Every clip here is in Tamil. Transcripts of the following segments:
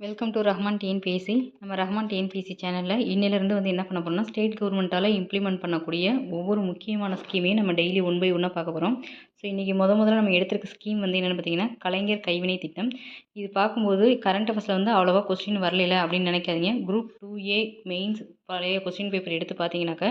வெல்கம் டு ரஹ்மான் டிஎன்பிஎஸ்சி நம்ம ரஹ்மான் டிஎன்பிஎஸ்சி சேனலில் இன்னிலேருந்து வந்து என்ன பண்ண போகிறோம்னா ஸ்டேட் கவர்மெண்ட்டால் இம்ப்ளிமெண்ட் பண்ணக்கூடிய ஒவ்வொரு முக்கியமான ஸ்கீமையும் நம்ம டெய்லி ஒன் பை ஒன்னாக பார்க்க போகிறோம் ஸோ இன்றைக்கி முத முதல்ல நம்ம எடுத்திருக்க ஸ்கீம் வந்து என்னென்னு பார்த்தீங்கன்னா கலைஞர் கைவினை திட்டம். இது பார்க்கும்போது கரண்ட் அஃபேர்ஸில் வந்து அவ்வளோவா கொஸ்டின் வரல அப்படின்னு நினைக்காதீங்க. குரூப் டூ ஏ மெயின்ஸ் பழைய கொஸ்டின் பேப்பர் எடுத்து பார்த்தீங்கன்னாக்கா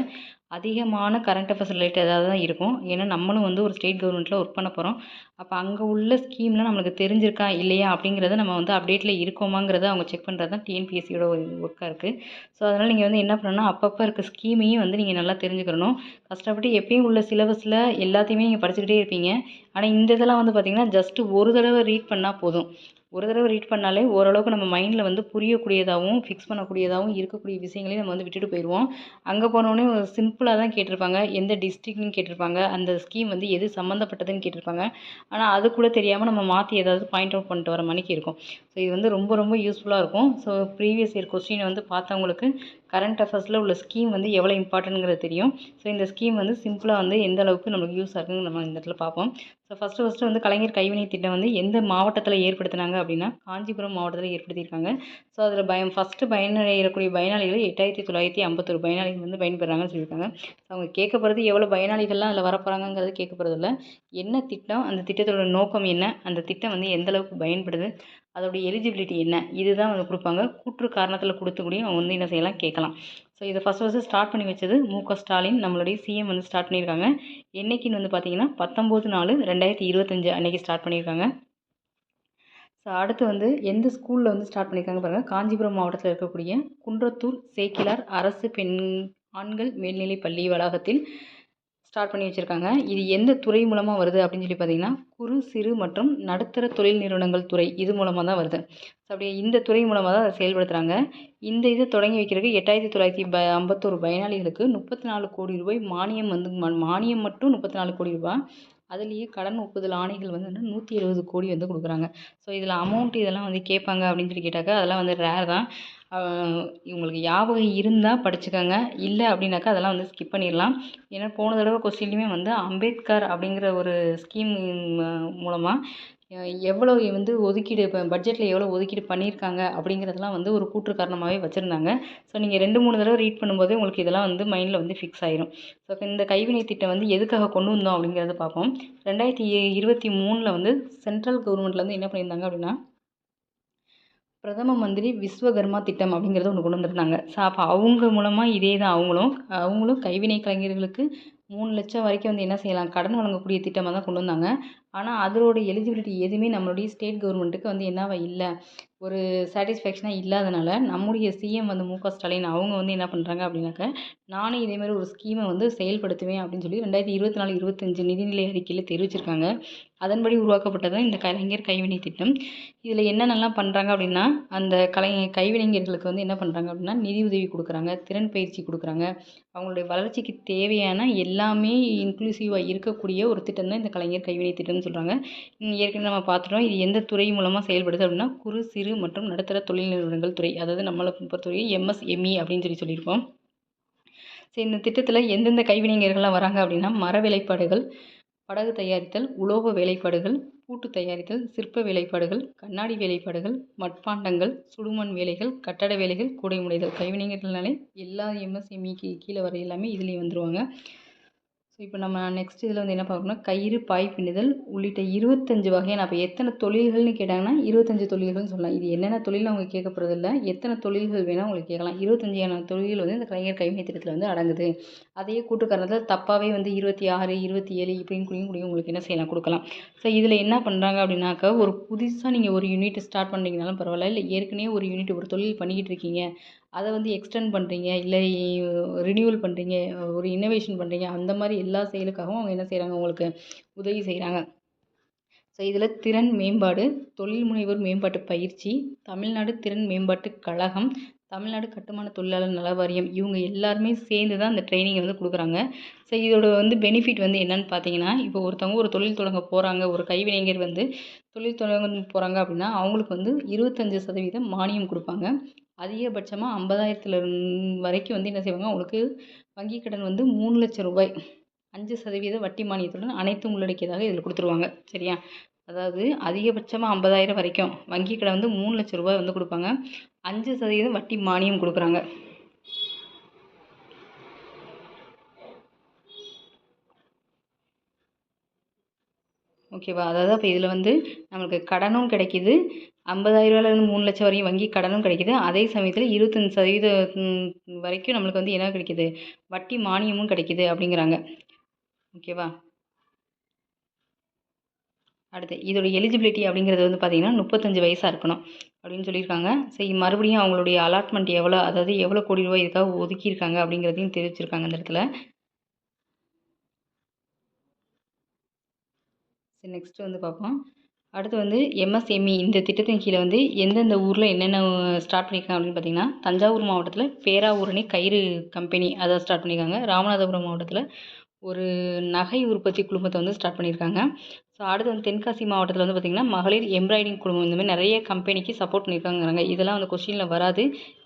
அதிகமான கரண்ட் அஃபேர்ஸ் ரிலேட்டடாக தான் இருக்கும். ஏன்னா நம்மளும் வந்து ஒரு ஸ்டேட் கவர்மெண்ட்டில் ஒர்க் பண்ண போகிறோம் அப்போ அங்கே உள்ள ஸ்கீம்லாம் நம்மளுக்கு தெரிஞ்சிருக்கா இல்லையா அப்படிங்கிறத நம்ம வந்து அப்டேட்டில் இருக்கோமாங்கிறத அவங்க செக் பண்ணுறது தான் டிஎன்பிஎஸ்சியோட ஒரு ஒர்க்காக இருக்குது ஸோ அதனால் நீங்கள் வந்து என்ன பண்ணணும்னா அப்பப்போ இருக்க ஸ்கீமையும் வந்து நீங்கள் நல்லா தெரிஞ்சுக்கிறணும் கஷ்டப்பட்டு எப்பயும் உள்ள சிலபஸில் எல்லாத்தையுமே நீங்கள் படிச்சுக்கிட்டே இருப்பீங்க. நீங்கள் ஆனால் இந்த இதெல்லாம் வந்து பார்த்திங்கன்னா ஜஸ்ட்டு ஒரு தடவை ரீட் பண்ணால் போதும். ஒரு தடவை ரீட் பண்ணாலே ஓரளவுக்கு நம்ம மைண்டில் வந்து புரியக்கூடியதாகவும் ஃபிக்ஸ் பண்ணக்கூடியதாகவும் இருக்கக்கூடிய விஷயங்களையும் நம்ம வந்து விட்டுட்டு போயிடுவோம் அங்கே போனோடனே சிம்பிளாக தான் கேட்டிருப்பாங்க. எந்த டிஸ்ட்ரிக்ட்னு கேட்டிருப்பாங்க. அந்த ஸ்கீம் வந்து எது சம்மந்தப்பட்டதுன்னு கேட்டிருப்பாங்க. ஆனால் அது கூட தெரியாமல் நம்ம மாற்றி ஏதாவது பாயிண்ட் அவுட் பண்ணிட்டு வர மணிக்கு இருக்கும். ஸோ இது வந்து ரொம்ப ரொம்ப யூஸ்ஃபுல்லாக இருக்கும். ஸோ ப்ரீவியஸ் இயர் கொஸ்டினை வந்து பார்த்தவங்களுக்கு கரண்ட் அஃபேர்ஸில் உள்ள ஸ்கீம் வந்து எவ்வளோ இம்பார்ட்டன்ட்ங்கிறது தெரியும். ஸோ இந்த ஸ்கீம் வந்து சிம்பிளாக வந்து எந்த அளவுக்கு நம்மளுக்கு யூஸ் ஆகுதுன்னு நம்ம இந்த இடத்துல பார்ப்போம். ஸோ ஃபஸ்ட்டு ஃபஸ்ட்டு வந்து கலைஞர் கைவினை திட்டம் வந்து எந்த மாவட்டத்தில் ஏற்படுத்தினாங்க அப்படின்னா காஞ்சிபுரம் மாவட்டத்தில் ஏற்படுத்தியிருக்காங்க. ஸோ அதில் பயம் ஃபஸ்ட்டு பயனடையக்கூடிய பயனாளிகள் எட்டாயிரத்தி தொள்ளாயிரத்தி ஐம்பத்தொரு பயனாளிகள் வந்து பயன்பெறாங்கன்னு சொல்லியிருக்காங்க. ஸோ அவங்க கேட்க போகிறது எவ்வளோ பயனாளிகள்லாம் அதில் வரப்போகிறாங்கங்கிறது கேட்க இல்லை என்ன திட்டம் அந்த திட்டத்தோட நோக்கம் என்ன அந்த திட்டம் வந்து எந்த அளவுக்கு பயன்படுது அதோடைய எலிஜிபிலிட்டி என்ன? இதுதான் வந்து கொடுப்பாங்க. கூற்று காரணத்தில் கொடுத்து அவங்க வந்து என்ன செய்யலாம் கேட்கலாம். ஸோ இதை ஃபஸ்ட் ஃபஸ்ட்டு ஸ்டார்ட் பண்ணி வச்சது மு க ஸ்டாலின் நம்மளுடைய சிஎம் வந்து ஸ்டார்ட் பண்ணியிருக்காங்க. என்றைக்குன்னு வந்து பார்த்தீங்கன்னா பத்தொம்போது நாலு ரெண்டாயிரத்தி இருபத்தஞ்சு அன்றைக்கி ஸ்டார்ட் பண்ணியிருக்காங்க. ஸோ அடுத்து வந்து எந்த ஸ்கூலில் வந்து ஸ்டார்ட் பண்ணியிருக்காங்க பாருங்கள் காஞ்சிபுரம் மாவட்டத்தில் இருக்கக்கூடிய குன்றத்தூர் சேக்கிலார் அரசு பெண் ஆண்கள் மேல்நிலைப் பள்ளி வளாகத்தில் ஸ்டார்ட் பண்ணி வச்சுருக்காங்க. இது எந்த துறை மூலமாக வருது அப்படின்னு சொல்லி பார்த்தீங்கன்னா குறு சிறு மற்றும் நடுத்தர தொழில் நிறுவனங்கள் துறை இது மூலமாக தான் வருது. ஸோ அப்படி இந்த துறை மூலமாக தான் அதை செயல்படுத்துகிறாங்க இந்த இதை தொடங்கி வைக்கிறதுக்கு எட்டாயிரத்தி தொள்ளாயிரத்தி ப ஐம்பத்தோரு பயனாளிகளுக்கு முப்பத்தி நாலு கோடி ரூபாய் மானியம் வந்து மானியம் மட்டும் முப்பத்தி நாலு கோடி ரூபாய். அதுலேயே கடன் ஒப்புதல் ஆணைகள் வந்து நூற்றி எழுபது கோடி வந்து கொடுக்குறாங்க. ஸோ இதில் அமௌண்ட் இதெல்லாம் வந்து கேட்பாங்க அப்படின்னு சொல்லி கேட்டாக்கா அதெல்லாம் வந்து ரேர் தான். உங்களுக்கு ஞாபகம் இருந்தால் படிச்சுக்கோங்க. இல்லை அப்படின்னாக்கா அதெல்லாம் வந்து ஸ்கிப் பண்ணிடலாம். ஏன்னா போன தடவை கொஸ்டின்லையுமே வந்து அம்பேத்கர் அப்படிங்கிற ஒரு ஸ்கீம் மூலமாக எவ்வளோ வந்து ஒதுக்கீடு இப்போ பட்ஜெட்டில் எவ்வளோ ஒதுக்கீடு பண்ணியிருக்காங்க அப்படிங்கிறதெல்லாம் வந்து ஒரு கூற்று காரணமாகவே வச்சுருந்தாங்க. ஸோ நீங்கள் ரெண்டு மூணு தடவை ரீட் பண்ணும்போதே உங்களுக்கு இதெல்லாம் வந்து மைண்டில் வந்து ஃபிக்ஸ் ஆயிரும். ஸோ இந்த கைவினை திட்டம் வந்து எதுக்காக கொண்டு வந்தோம் அப்படிங்கிறத பார்ப்போம். ரெண்டாயிரத்தி இருபத்தி மூணில் வந்து சென்ட்ரல் கவர்மெண்ட்லேருந்து என்ன பண்ணியிருந்தாங்க அப்படின்னா பிரதம மந்திரி விஸ்வகர்மா திட்டம் அப்படிங்கிறத ஒன்று கொண்டு வந்திருந்தாங்க. ஸோ அப்போ அவங்க மூலமாக இதே தான் அவங்களும் அவங்களும் கைவினை கலைஞர்களுக்கு மூணு லட்சம் வரைக்கும் வந்து என்ன செய்யலாம்? கடன் வழங்கக்கூடிய திட்டமாக தான் கொண்டு வந்தாங்க. ஆனால் அதோட எலிஜிபிலிட்டி எதுவுமே நம்மளுடைய ஸ்டேட் கவர்மெண்ட்டுக்கு வந்து என்னவா இல்லை. ஒரு சாட்டிஸ்ஃபேக்ஷனாக இல்லாதனால நம்முடைய சிஎம் வந்து மு க ஸ்டாலின் அவங்க வந்து என்ன பண்ணுறாங்க அப்படின்னாக்க நானும் இதேமாதிரி ஒரு ஸ்கீமை வந்து செயல்படுத்துவேன் அப்படின்னு சொல்லி ரெண்டாயிரத்தி இருபத்தி நாலு இருபத்தஞ்சு நிதிநிலை அறிக்கையில் தெரிவிச்சிருக்காங்க. அதன்படி உருவாக்கப்பட்டது இந்த கலைஞர் கைவினை திட்டம். இதில் என்னென்னலாம் பண்ணுறாங்க அப்படின்னா அந்த கலை கைவினைஞர்களுக்கு வந்து என்ன பண்ணுறாங்க அப்படின்னா நிதி உதவி கொடுக்குறாங்க திறன் பயிற்சி கொடுக்குறாங்க. அவங்களுடைய வளர்ச்சிக்கு தேவையான எல்லாமே இன்க்ளூசிவாக இருக்கக்கூடிய ஒரு திட்டம் தான் இந்த கலைஞர் கைவினை திட்டம்னு சொல்கிறாங்க ஏற்கனவே நம்ம பார்த்துட்டோம் இது எந்த துறை மூலமாக செயல்படுது அப்படின்னா குறு சிறு மற்றும் நடுத்தர தொழில் நிறுவனங்கள் துறை அதாவது நம்மளை பொறுத்தவரை எம்எஸ்எம்இ அப்படின்னு சொல்லி சொல்லியிருக்கோம் சரி இந்த திட்டத்தில் எந்தெந்த கைவினைஞர்கள்லாம் வராங்க அப்படின்னா மர வேலைப்பாடுகள் படகு தயாரித்தல் உலோக வேலைப்பாடுகள் பூட்டு தயாரித்தல் சிற்ப வேலைப்பாடுகள் கண்ணாடி வேலைப்பாடுகள் மட்பாண்டங்கள் சுடுமண் வேலைகள் கட்டட வேலைகள் கூடை முடைதல் கைவினைஞர்கள்னாலே எல்லா எம்எஸ்எம்இக்கு கீழே வர எல்லாமே இதுலேயே வந்துடுவாங்க ஸோ இப்போ நம்ம நெக்ஸ்ட் இதில் வந்து என்ன பார்க்கணும்னா கயிறு பாய் பின்னுதல் உள்ளிட்ட இருபத்தஞ்சு வகையான அப்போ எத்தனை தொழில்கள்னு கேட்டாங்கன்னா இருபத்தஞ்சு தொழில்கள்னு சொல்லலாம். இது என்னென்ன தொழில் அவங்க கேட்க போகிறதில்ல எத்தனை தொழில்கள் வேணால் உங்களுக்கு கேட்கலாம். இருபத்தஞ்சியான தொழில்கள் வந்து இந்த கலைஞர் கைவினை திட்டத்தில் வந்து அடங்குது. அதே கூட்டுக்காரணத்தில் தப்பாகவே வந்து இருபத்தி ஆறு இருபத்தி ஏழு இப்படின்னு குடியும் குடியும் உங்களுக்கு என்ன செய்யலாம் கொடுக்கலாம். ஸோ இதில் என்ன பண்ணுறாங்க அப்படின்னாக்கா ஒரு புதுசாக நீங்கள் ஒரு யூனிட் ஸ்டார்ட் பண்ணுறீங்கனாலும் பரவாயில்ல. இல்லை ஏற்கனவே ஒரு யூனிட் ஒரு தொழில் பண்ணிக்கிட்டு இருக்கீங்க. அதை வந்து எக்ஸ்டெண்ட் பண்ணுறீங்க இல்லை ரினியூவல் பண்ணுறீங்க ஒரு இன்னோவேஷன் பண்ணுறீங்க அந்த மாதிரி எல்லா செயலுக்காகவும் அவங்க என்ன செய்கிறாங்க உங்களுக்கு உதவி செய்கிறாங்க ஸோ இதில் திறன் மேம்பாடு தொழில் முனைவோர் மேம்பாட்டு பயிற்சி தமிழ்நாடு திறன் மேம்பாட்டு கழகம் தமிழ்நாடு கட்டுமான தொழிலாளர் நல வாரியம் இவங்க எல்லாருமே சேர்ந்து தான் அந்த ட்ரைனிங்கை வந்து கொடுக்குறாங்க. ஸோ இதோட வந்து பெனிஃபிட் வந்து என்னென்னு பார்த்தீங்கன்னா இப்போ ஒருத்தவங்க ஒரு தொழில் தொடங்க போகிறாங்க ஒரு கைவினைஞர் வந்து தொழில் தொடங்க போகிறாங்க அப்படின்னா அவங்களுக்கு வந்து இருபத்தஞ்சி சதவீதம் மானியம் கொடுப்பாங்க. அதிகபட்சமாக ஐம்பதாயிரத்துல வரைக்கும் வந்து என்ன செய்வாங்க? அவங்களுக்கு வங்கி கடன் வந்து மூணு லட்சம் ரூபாய் அஞ்சு சதவீத வட்டி மானியத்துடன் அனைத்தும் உள்ளடக்கியதாக இதில் கொடுத்துருவாங்க. சரியா? அதாவது அதிகபட்சமாக ஐம்பதாயிரம் வரைக்கும் வங்கி கடன் வந்து மூணு லட்ச ரூபாய் வந்து கொடுப்பாங்க. அஞ்சு சதவீதம் வட்டி மானியம் கொடுக்குறாங்க. ஓகேவா? அதாவது அப்போ இதில் வந்து நம்மளுக்கு கடனும் கிடைக்கிது. ஐம்பதாயிரரூவாலேருந்து மூணு லட்சம் வரையும் வங்கி கடனும் கிடைக்கிது. அதே சமயத்தில் இருபத்தஞ்சி சதவீத வரைக்கும் நம்மளுக்கு வந்து என்ன கிடைக்கிது? வட்டி மானியமும் கிடைக்கிது அப்படிங்கிறாங்க. ஓகேவா? அடுத்து இதோட எலிஜிபிலிட்டி அப்படிங்கிறது வந்து பார்த்திங்கன்னா முப்பத்தஞ்சு வயசாக இருக்கணும் அப்படின்னு சொல்லியிருக்காங்க. சரி மறுபடியும் அவங்களுடைய அலாட்மெண்ட் எவ்வளோ அதாவது எவ்வளோ கோடி ரூபாய் இதுக்காக ஒதுக்கியிருக்காங்க அப்படிங்கிறதையும் தெரிவிச்சிருக்காங்க இந்த இடத்துல. சரி நெக்ஸ்ட்டு வந்து பார்ப்போம். அடுத்து வந்து எம்எஸ்எம்இ இந்த திட்டத்தின் கீழே வந்து எந்தெந்த ஊரில் என்னென்ன ஸ்டார்ட் பண்ணியிருக்காங்க அப்படின்னு பார்த்தீங்கன்னா தஞ்சாவூர் மாவட்டத்தில் பேராவூரணி கயிறு கம்பெனி அதை ஸ்டார்ட் பண்ணியிருக்காங்க. ராமநாதபுரம் மாவட்டத்தில் ஒரு நகை உற்பத்தி குழுமத்தை வந்து ஸ்டார்ட் பண்ணியிருக்காங்க. ஸோ அடுத்து வந்து தென்காசி மாவட்டத்தில் வந்து பார்த்திங்கன்னா மகளிர் எம்ப்ராய்டிங் குழுமம் இந்த மாதிரி நிறைய கம்பெனிக்கு சப்போர்ட் பண்ணியிருக்காங்கிறாங்க இதெல்லாம் வந்து கொஸ்டினில் வராது.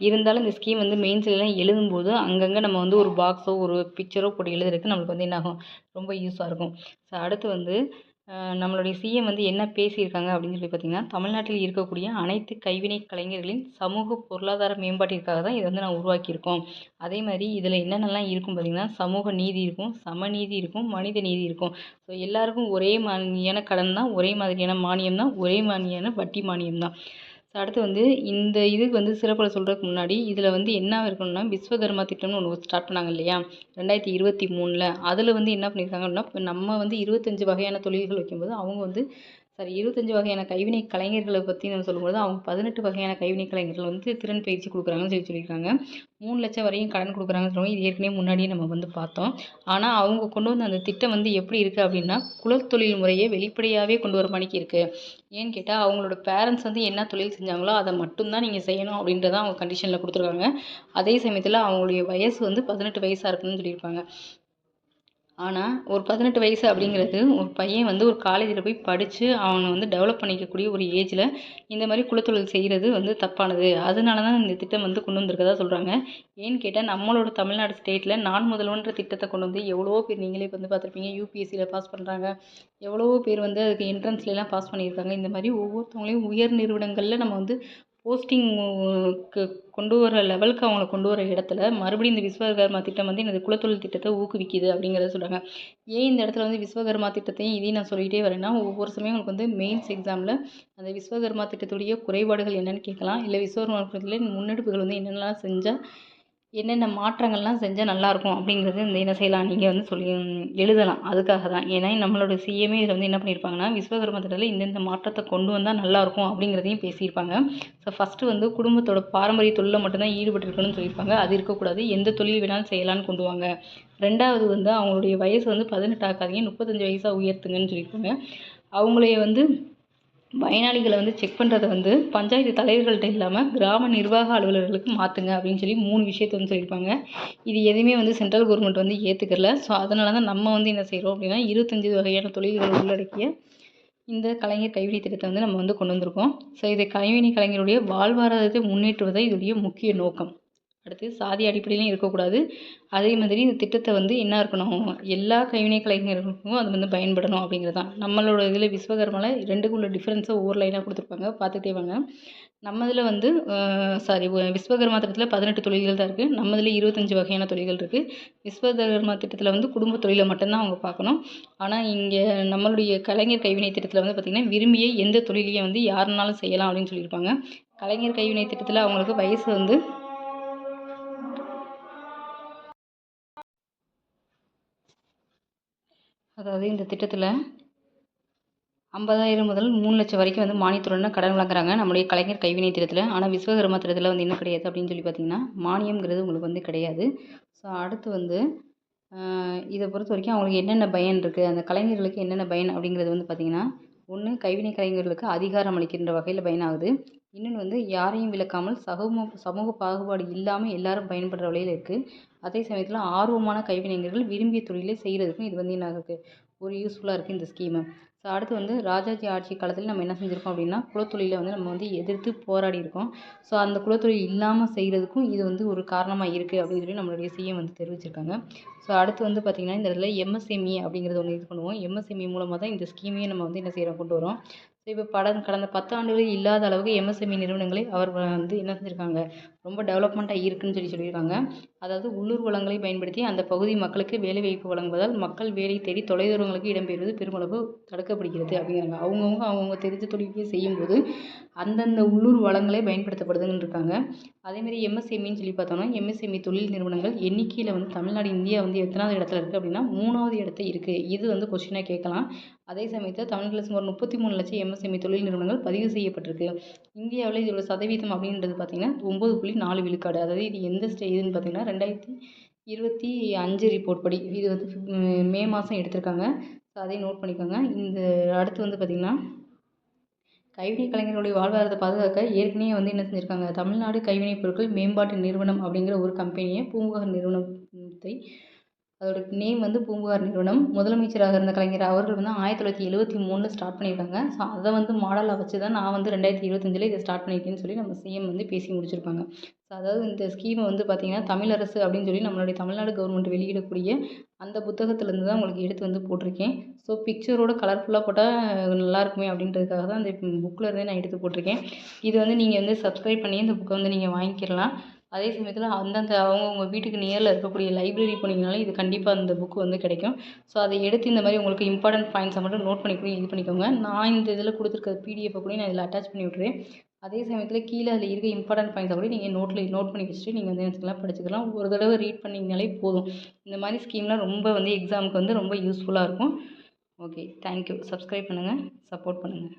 இருந்தாலும் இந்த ஸ்கீம் வந்து மெயின்ஸ்லாம் எழுதும்போது அங்கங்கே நம்ம வந்து ஒரு பாக்ஸோ ஒரு பிக்சரோ போட்டு எழுதுறதுக்கு நம்மளுக்கு வந்து என்னாகும் ரொம்ப யூஸாக இருக்கும். ஸோ அடுத்து வந்து நம்மளுடைய சிஎம் வந்து என்ன பேசியிருக்காங்க அப்படின்னு சொல்லி பார்த்தீங்கன்னா தமிழ்நாட்டில் இருக்கக்கூடிய அனைத்து கைவினை கலைஞர்களின் சமூக பொருளாதார மேம்பாட்டிற்காக தான் இதை வந்து நான் உருவாக்கியிருக்கோம். அதே மாதிரி இதில் என்னென்னலாம் இருக்கும் பார்த்திங்கன்னா சமூக நீதி இருக்கும் சமநீதி இருக்கும் மனித நீதி இருக்கும். ஸோ எல்லாருக்கும் ஒரே மாதிரியான கடன் தான் ஒரே மாதிரியான மானியம் தான் ஒரே மாதிரியான வட்டி மானியம் தான். ஸோ அடுத்து வந்து இந்த இதுக்கு வந்து சிறப்புல சொல்கிறதுக்கு முன்னாடி இதில் வந்து என்ன இருக்கணும்னா விஸ்வகர்மா திட்டம்னு ஒன்று ஸ்டார்ட் பண்ணாங்க இல்லையா? ரெண்டாயிரத்தி இருபத்தி மூணில். அதில் வந்து என்ன பண்ணியிருக்காங்க அப்படின்னா நம்ம வந்து இருபத்தஞ்சி வகையான தொழில்கள் வைக்கும்போது அவங்க வந்து சாரி இருபத்தஞ்சி வகையான கைவினை கலைஞர்களை பற்றி நம்ம சொல்லும்போது அவங்க பதினெட்டு வகையான கைவினை கலைஞர்கள் வந்து திறன் பயிற்சி கொடுக்குறாங்கன்னு சொல்லி சொல்லியிருக்காங்க. மூணு லட்சம் வரையும் கடன் கொடுக்குறாங்கன்னு சொல்லுவாங்க இது ஏற்கனவே முன்னாடியே நம்ம வந்து பார்த்தோம். ஆனால் அவங்க கொண்டு வந்த அந்த திட்டம் வந்து எப்படி இருக்குது அப்படின்னா குலத்தொழில் முறையை வெளிப்படையாகவே கொண்டு வர மணிக்கு இருக்குது ஏன்னு கேட்டால் அவங்களோட பேரண்ட்ஸ் வந்து என்ன தொழில் செஞ்சாங்களோ அதை மட்டும்தான் நீங்கள் செய்யணும் அப்படின்றத அவங்க கண்டிஷனில் கொடுத்துருக்காங்க. அதே சமயத்தில் அவங்களுடைய வயசு வந்து பதினெட்டு வயசாக இருக்கணும்னு சொல்லியிருப்பாங்க. ஆனால் ஒரு பதினெட்டு வயசு அப்படிங்கிறது ஒரு பையன் வந்து ஒரு காலேஜில் போய் படித்து அவனை வந்து டெவலப் பண்ணிக்கக்கூடிய ஒரு ஏஜில் இந்த மாதிரி குலத்தொழில் செய்கிறது வந்து தப்பானது. அதனால தான் இந்த திட்டம் வந்து கொண்டு வந்திருக்கதா சொல்கிறாங்க ஏன்னு கேட்டால் நம்மளோட தமிழ்நாடு ஸ்டேட்டில் நான் முதல்வன்ற திட்டத்தை கொண்டு வந்து எவ்வளவோ பேர் நீங்களே இப்போ வந்து பார்த்துருப்பீங்க. யூபிஎஸ்சியில் பாஸ் பண்ணுறாங்க எவ்வளவோ பேர் வந்து அதுக்கு என்ட்ரன்ஸ்லாம் பாஸ் பண்ணியிருக்காங்க. இந்த மாதிரி ஒவ்வொருத்தவங்களையும் உயர் நிறுவனங்களில் நம்ம வந்து போஸ்டிங்க்கு கொண்டு வர லெவலுக்கு அவங்கள கொண்டு வர இடத்துல மறுபடியும் இந்த விஸ்வகர்மா திட்டம் வந்து எனது குலத்தொழில் திட்டத்தை ஊக்குவிக்குது அப்படிங்கிறத சொல்கிறாங்க ஏன் இந்த இடத்துல வந்து விஸ்வகர்மா திட்டத்தையும் இதையும் நான் சொல்லிகிட்டே வரேன்னா ஒவ்வொரு சமயம் உங்களுக்கு வந்து மெயின்ஸ் எக்ஸாமில் அந்த விஸ்வகர்மா திட்டத்துடைய குறைபாடுகள் என்னென்னு கேட்கலாம். இல்லை விஸ்வகர்மா திட்டத்தில் முன்னெடுப்புகள் வந்து என்னென்னலாம் செஞ்சால் என்னென்ன மாற்றங்கள்லாம் செஞ்சால் நல்லாயிருக்கும் அப்படிங்கிறது இந்த என்ன செய்யலாம் நீங்கள் வந்து சொல்லி எழுதலாம். அதுக்காக தான். ஏன்னா நம்மளோட சிஎம்ஏ இதில் வந்து என்ன பண்ணியிருப்பாங்கன்னா விஸ்வகர்ம திட்டத்தில் இந்தந்த மாற்றத்தை கொண்டு வந்தால் நல்லாயிருக்கும் அப்படிங்கிறதையும் பேசியிருப்பாங்க. ஸோ ஃபஸ்ட்டு வந்து குடும்பத்தோட பாரம்பரிய தொழிலில் மட்டும்தான் ஈடுபட்டிருக்கணும்னு சொல்லியிருப்பாங்க. அது இருக்கக்கூடாது. எந்த தொழில் வேணாலும் செய்யலாம்னு கொண்டு வாங்க. ரெண்டாவது வந்து அவங்களுடைய வயசு வந்து பதினெட்டு ஆக்காதீங்க முப்பத்தஞ்சு வயசாக உயர்த்துங்கன்னு சொல்லியிருப்பாங்க. அவங்களைய வந்து பயனாளிகளை வந்து செக் பண்ணுறத வந்து பஞ்சாயத்து தலைவர்கள்ட்ட இல்லாமல் கிராம நிர்வாக அலுவலர்களுக்கு மாற்றுங்க அப்படின்னு சொல்லி மூணு விஷயத்தை வந்து சொல்லியிருப்பாங்க. இது எதுவுமே வந்து சென்ட்ரல் கவர்மெண்ட் வந்து ஏற்றுக்கல ஸோ அதனால தான் நம்ம வந்து என்ன செய்கிறோம் அப்படின்னா இருபத்தஞ்சி வகையான தொழில்கள் உள்ளடக்கிய இந்த கலைஞர் கைவினை திட்டத்தை வந்து நம்ம வந்து கொண்டு வந்திருக்கோம். ஸோ இதை கைவினை கலைஞருடைய வாழ்வாதாரத்தை முன்னேற்றுவதை இதோடைய முக்கிய நோக்கம். அடுத்து சாதி அடிப்படையிலையும் இருக்கக்கூடாது. அதே மாதிரி இந்த திட்டத்தை வந்து என்ன இருக்கணும்? எல்லா கைவினை கலைஞர்களுக்கும் அது வந்து பயன்படணும் அப்படிங்கிறது தான் நம்மளோட இதில் விஸ்வகர்மாவில் ரெண்டுக்குள்ள டிஃப்ரென்ஸை ஒவ்வொரு லைனாக கொடுத்துருப்பாங்க. பார்த்துட்டே வாங்க. நம்ம இதில் வந்து சாரி விஸ்வகர்மா திட்டத்தில் பதினெட்டு தொழில்கள் தான் இருக்குது நம்ம இதில் இருபத்தஞ்சி வகையான தொழில்கள் இருக்குது விஸ்வகர்மா திட்டத்தில் வந்து குடும்ப தொழிலை மட்டும்தான் அவங்க பார்க்கணும். ஆனால் இங்கே நம்மளுடைய கலைஞர் கைவினை திட்டத்தில் வந்து பார்த்திங்கன்னா விரும்பிய எந்த தொழிலையும் வந்து யாருனாலும் செய்யலாம் அப்படின்னு சொல்லியிருப்பாங்க. கலைஞர் கைவினை திட்டத்தில் அவங்களுக்கு வயசு வந்து அதாவது இந்த திட்டத்தில் ஐம்பதாயிரம் முதல் மூணு லட்சம் வரைக்கும் வந்து மானியத்துடன் கடன் வழங்குறாங்க நம்முடைய கலைஞர் கைவினை திட்டத்தில். ஆனால் விஸ்வகர்மா திட்டத்தில் வந்து என்ன கிடையாது அப்படின்னு சொல்லி பார்த்தீங்கன்னா மானியம்ங்கிறது உங்களுக்கு வந்து கிடையாது. ஸோ அடுத்து வந்து இதை பொறுத்த வரைக்கும் அவங்களுக்கு என்னென்ன பயன் இருக்குது அந்த கலைஞர்களுக்கு என்னென்ன பயன் அப்படிங்கிறது வந்து பார்த்திங்கன்னா ஒன்று கைவினை கலைஞர்களுக்கு அதிகாரம் அளிக்கின்ற வகையில் பயனாகுது இன்னொன்று வந்து யாரையும் விலக்காமல் சமூக சமூக பாகுபாடு இல்லாமல் எல்லாரும் பயன்படுற வழியில் இருக்குது அதே சமயத்தில் ஆர்வமான கைவினைஞர்கள் விரும்பிய தொழிலை செய்கிறதுக்கும் இது வந்து என்ன இருக்குது ஒரு யூஸ்ஃபுல்லாக இருக்குது இந்த ஸ்கீமு ஸோ அடுத்து வந்து ராஜாஜி ஆட்சி காலத்தில் நம்ம என்ன செஞ்சுருக்கோம் அப்படின்னா குலத்தொழிலை வந்து நம்ம வந்து எதிர்த்து போராடி இருக்கோம். ஸோ அந்த குலத்தொழில் இல்லாமல் செய்கிறதுக்கும் இது வந்து ஒரு காரணமாக இருக்குது அப்படின்னு சொல்லி நம்மளுடைய சிஎம் வந்து தெரிவிச்சிருக்காங்க. ஸோ அடுத்து வந்து பார்த்திங்கன்னா இந்த இதில் எம்எஸ்எம்இ அப்படிங்கிறது ஒன்று இது பண்ணுவோம். எம்எஸ்எம்இ மூலமாக தான் இந்த ஸ்கீமையே நம்ம வந்து என்ன செய்கிறோம் கொண்டு வரோம். இப்போ படம் கடந்த பத்து ஆண்டுகளில் இல்லாத அளவுக்கு எம்எஸ்எம்இ நிறுவனங்களை அவர் வந்து என்ன செஞ்சுருக்காங்க? ரொம்ப டெவலப்மெண்ட்டாக இருக்குன்னு சொல்லி சொல்லியிருக்காங்க. அதாவது உள்ளூர் வளங்களை பயன்படுத்தி அந்த பகுதி மக்களுக்கு வேலைவாய்ப்பு வழங்குவதால் மக்கள் வேலை தேடி தொலைதூரங்களுக்கு இடம்பெறுவது பெருமளவு தடுக்கப்படுகிறது அப்படிங்கிறாங்க. அவங்கவுங்க அவங்கவுங்க தெரிஞ்ச தொழிலையே செய்யும்போது அந்தந்த உள்ளூர் வளங்களே பயன்படுத்தப்படுதுன்னு இருக்காங்க அதேமாரி எம்எஸ்எம்இன்னு சொல்லி பார்த்தோம்னா எம்எஸ்எம்இ தொழில் நிறுவனங்கள் எண்ணிக்கையில் வந்து தமிழ்நாடு இந்தியா வந்து எத்தனாவது இடத்துல இருக்குது அப்படின்னா மூணாவது இடத்துல இருக்குது இது வந்து கொஸ்டினாக கேட்கலாம். அதே சமயத்தில் தமிழ்நாட்டில் சுமார் முப்பத்தி மூணு லட்சம் எம்எஸ்எம்இ தொழில் நிறுவனங்கள் பதிவு செய்யப்பட்டிருக்கு. இந்தியாவில் இதோட சதவீதம் அப்படின்றது பார்த்திங்கன்னா ஒம்பது புள்ளி நாலு விழுக்காடு. அதாவது இது எந்த ஸ்டே இதுன்னு பார்த்திங்கன்னா ரெண்டாயிரத்தி இருபத்தி அஞ்சு ரிப்போர்ட் படி. இது வந்து மே மாதம் எடுத்திருக்காங்க. ஸோ அதையும் நோட் பண்ணிக்கோங்க. இந்த அடுத்து வந்து பார்த்திங்கன்னா கைவினை கலைஞர்களுடைய வாழ்வாதாரத்தை பாதுகாக்க ஏற்கனவே வந்து என்ன செஞ்சுருக்காங்க? தமிழ்நாடு கைவினைப் பொருட்கள் மேம்பாட்டு நிறுவனம் அப்படிங்கிற ஒரு கம்பெனியை பூம்புகார் நிறுவனத்தை அதோட நேம் வந்து பூம்புகார் நிறுவனம். முதலமைச்சராக இருந்த கலைஞர் அவர்கள் வந்து ஆயிரத்தி தொள்ளாயிரத்தி எழுபத்தி மூணில் ஸ்டார்ட் பண்ணியிருக்காங்க. ஸோ அதை வந்து மாடலாக வச்சு தான் நான் வந்து ரெண்டாயிரத்தி இருபத்தஞ்சில் இதை ஸ்டார்ட் பண்ணியிருக்கேன்னு சொல்லி நம்ம சிஎம் வந்து பேசி முடிச்சிருப்பாங்க. ஸோ அதாவது இந்த ஸ்கீமை வந்து பார்த்திங்கன்னா தமிழரசு அப்படின்னு சொல்லி நம்மளுடைய தமிழ்நாடு கவர்மெண்ட் வெளியிடக்கூடிய அந்த புத்தகத்துலேருந்து தான் உங்களுக்கு எடுத்து வந்து போட்டிருக்கேன். ஸோ பிக்சரோட கலர்ஃபுல்லாக போட்டால் நல்லாயிருக்குமே அப்படின்றதுக்காக தான் அந்த புக்கில் இருந்தே நான் எடுத்து போட்டிருக்கேன். இது வந்து நீங்கள் வந்து சப்ஸ்கிரைப் பண்ணி இந்த புக்கை வந்து நீங்கள் வாங்கிக்கிடலாம் அதே சமயத்தில் அந்தந்த அவங்கவுங்க வீட்டுக்கு நியரில் இருக்கக்கூடிய லைப்ரரி போனீங்கனாலும் இது கண்டிப்பாக அந்த புக்கு வந்து கிடைக்கும். ஸோ அதை எடுத்து இந்த மாதிரி உங்களுக்கு இம்பார்ட்டன்ட் பாயிண்ட்ஸை மட்டும் நோட் பண்ணி கூட இது பண்ணிக்கோங்க. நான் இந்த இதில் கொடுத்துருக்க பிடிஎஃப் கூட நான் இதில் அட்டாச் பண்ணி விட்றேன் அதே சமயத்தில் கீழே அதில் இருக்க இம்பார்ட்டன்ட் பாயிண்ட்ஸை கூட நீங்கள் நோட்டில் நோட் பண்ணி வச்சுட்டு நீங்கள் வந்து என்ன படிச்சுக்கலாம். ஒரு தடவை ரீட் பண்ணிங்கனாலே போதும். இந்த மாதிரி ஸ்கீம்லாம் ரொம்ப வந்து எக்ஸாமுக்கு வந்து ரொம்ப யூஸ்ஃபுல்லாக இருக்கும். ஓகே தேங்க்யூ சப்ஸ்கிரைப் பண்ணுங்கள் சப்போர்ட் பண்ணுங்கள்